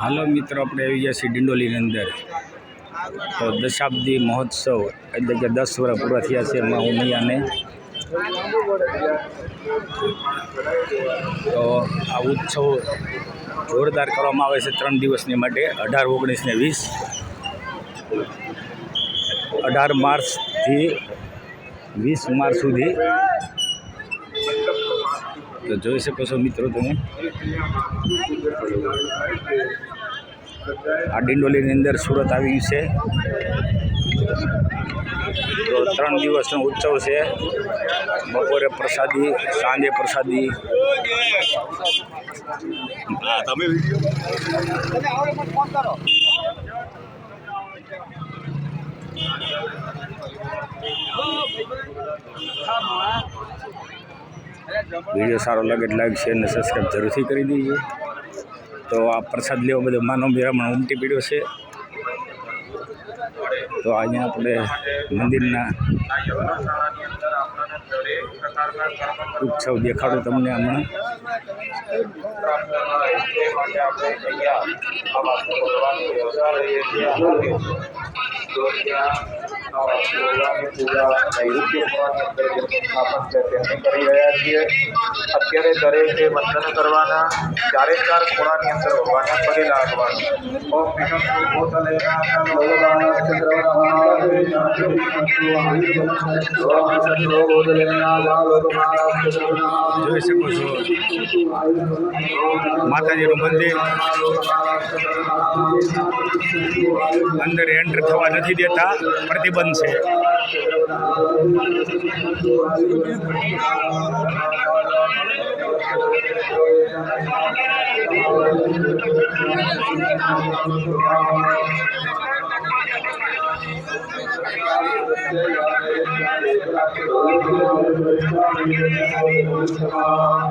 હાલો મિત્રો, આપણે આવી ગયા છીએ ડિંડોલીની અંદર. તો દશાબ્દી મહોત્સવ, એટલે કે દસ વર્ષ પૂરા થયા છે એમાં ઉમિયાને. તો આ ઉત્સવ જોરદાર કરવામાં આવે છે ત્રણ દિવસની માટે, અઢાર, ઓગણીસ ને વીસ. અઢાર માર્ચથી વીસ માર્ચ સુધી તો જોઈ શકો છો મિત્રો તમે. આ ડિંડોલીની અંદર સુરત આવી છે. તો ત્રણ દિવસનો ઉત્સવ છે. બપોરે પ્રસાદી, સાંજે પ્રસાદી. તમે વીડિયો સારો લાગે એટલે લાઈક, શેર અને સબસ્ક્રાઈબ જરૂરથી કરી દીजिए તો આ પ્રસાદ લેવા બધો માનવ મેળામાં ઉમટી પડ્યો છે. તો અહીંયા આપણે મંદિરના ઉત્સવ દેખાડું તમને હમણાં. કરી રહ્યા છીએ અત્યારે દરેકે વંદન કરવાના ચારે ચાર ખોળાની અંદર ભગવાનના પગે છું માતાજીનું મંદિર અંદર એન્ટર થવા નથી દેતા, પ્રતિબંધ છે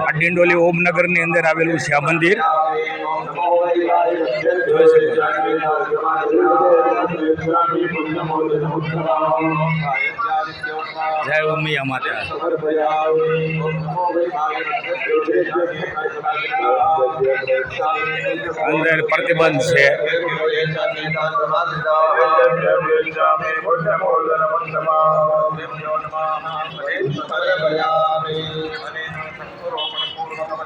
આ ડિંડોલી ઓમનગરની અંદર આવેલું છે આ મંદિર. જય ઉમિયા માતા. અંદર પ્રતિબંધ છે.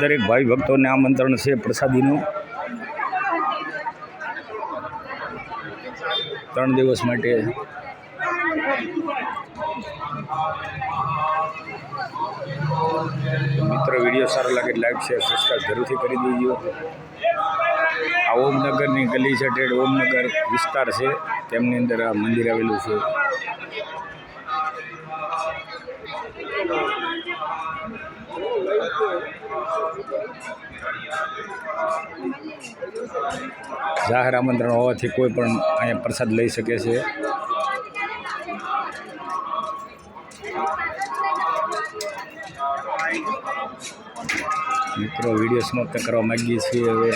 દરેક ભાઈ ભક્તોને આમંત્રણ છે પ્રસાદીનું. ત્રણ દિવસ માટે. મિત્રો, વીડિયો સારો લાગે લાઈક શેર સબસ્ક્રાઈબ જરૂરથી કરી દેજો. આ ઓમનગરની ગલી છે ટેડ ઓમનગર વિસ્તાર છે. તેમની અંદર આ મંદિર આવેલું છે. જાહેર આમંત્રણ હોવાથી કોઈ પણ અહીંયા પ્રસાદ લઈ શકે છે. મિત્રો, વીડિયો સમાપ્ત કરવા માગીએ છીએ હવે.